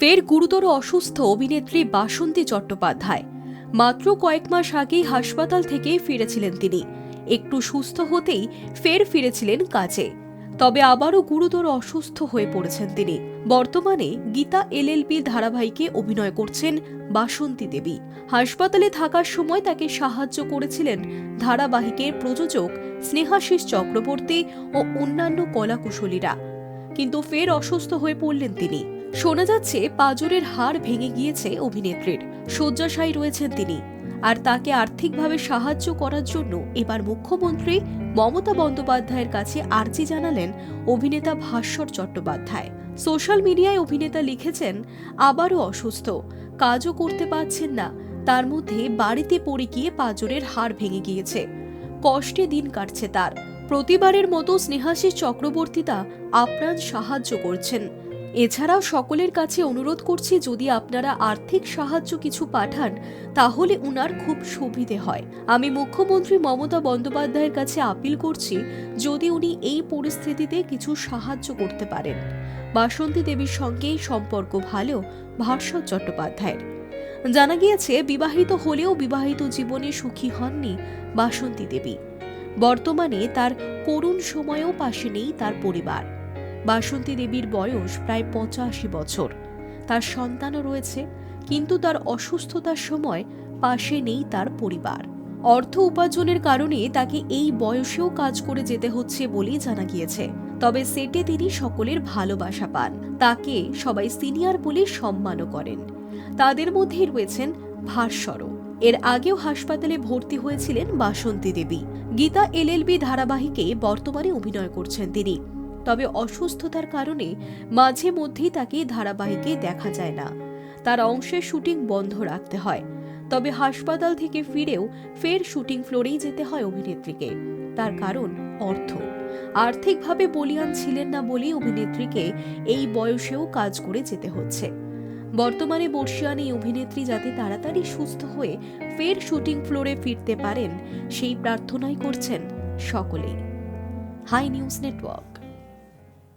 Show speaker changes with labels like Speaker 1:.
Speaker 1: ফের গুরুতর অসুস্থ অভিনেত্রী বাসন্তী চট্টোপাধ্যায়। মাত্র কয়েক মাস আগেই হাসপাতাল থেকে ফিরেছিলেন তিনি। একটু সুস্থ হতেই ফের ফিরেছিলেন কাজে। তবে আবারও গুরুতর অসুস্থ হয়ে পড়েছেন তিনি। বর্তমানে গীতা এলএলবি ধারাবাহিকে অভিনয় করছেন বাসন্তী দেবী। হাসপাতালে থাকার সময় তাকে সাহায্য করেছিলেন ধারাবাহিকের প্রযোজক স্নেহাশিস চক্রবর্তী ও অন্যান্য কলাকুশলীরা। কিন্তু ফের অসুস্থ হয়ে পড়লেন তিনি। শোনা যাচ্ছে পাজরের হাড় ভেঙে গিয়েছে অভিনেত্রীর। শয্যাশায়ী রয়েছেন তিনি। আর তাকে আর্থিকভাবে সাহায্য করার জন্য এবার মুখ্যমন্ত্রী মমতা বন্দ্যোপাধ্যায়ের কাছে আর্জি জানালেন অভিনেতা ভাস্বর চট্টোপাধ্যায়। সোশ্যাল মিডিয়ায় অভিনেতা লিখেছেন, আবারও অসুস্থ। কাজও করতে পারছেন না। তার মধ্যে বাড়িতে পড়ে গিয়ে পাজরের হাড় ভেঙে গিয়েছে। কষ্টে দিন কাটছে তার। প্রতিবারের মতো স্নেহাশিস চক্রবর্তীতা আপ্রাণ সাহায্য করছেন। এছাড়াও সকলের কাছে অনুরোধ করছি, যদি আপনারা আর্থিক সাহায্য কিছু পাঠান, তাহলে উনার খুব সুবিধে হয়। আমি মুখ্যমন্ত্রী মমতা বন্দ্যোপাধ্যায়ের কাছে আপিল করছি, যদি উনি এই পরিস্থিতিতে কিছু সাহায্য করতে পারেন। বাসন্তী দেবীর সঙ্গে সম্পর্ক ভালো ভাস্বর চট্টোপাধ্যায়ের। জানা গিয়েছে, বিবাহিত হলেও বিবাহিত জীবনে সুখী হননি বাসন্তী দেবী। বর্তমানে তার করুণ সময়েও পাশে নেই তার পরিবার। বাসন্তী দেবীর বয়স প্রায় পঁচাশি বছর। তার সন্তানও রয়েছে, কিন্তু তার অসুস্থতার সময় পাশে নেই তার পরিবার। অর্থ উপার্জনের কারণে তাকে এই বয়সেও কাজ করে যেতে হচ্ছে বলেই জানা গিয়েছে। তবে সেটে তিনি সকলের ভালোবাসা পান। তাকে সবাই সিনিয়র বলে সম্মানও করেন। তাদের মধ্যেই রয়েছেন ভাস্বরও এর আগেও হাসপাতালে ভর্তি হয়েছিলেন বাসন্তী দেবী। গীতা এলএলবি ধারাবাহিকে বর্তমানে অভিনয় করছেন তিনি। তবে অসুস্থতার কারণে মাঝে মধ্যেই তাকে ধারাবাহিকে দেখা যায় না। তার অংশের শুটিং বন্ধ রাখতে হয়। তবে হাসপাতাল থেকে ফিরেও ফের শুটিং ফ্লোরেই যেতে হয় অভিনেত্রীকে। তার কারণ অর্থ। আর্থিকভাবে বলিয়ান ছিলেন না বলেই অভিনেত্রীকে এই বয়সেও কাজ করে যেতে হচ্ছে। বর্তমানে বর্ষিয়ান এই অভিনেত্রী যাতে তাড়াতাড়ি সুস্থ হয়ে ফের শুটিং ফ্লোরে ফিরতে পারেন, সেই প্রার্থনাই করছেন সকলেই। Hi news network.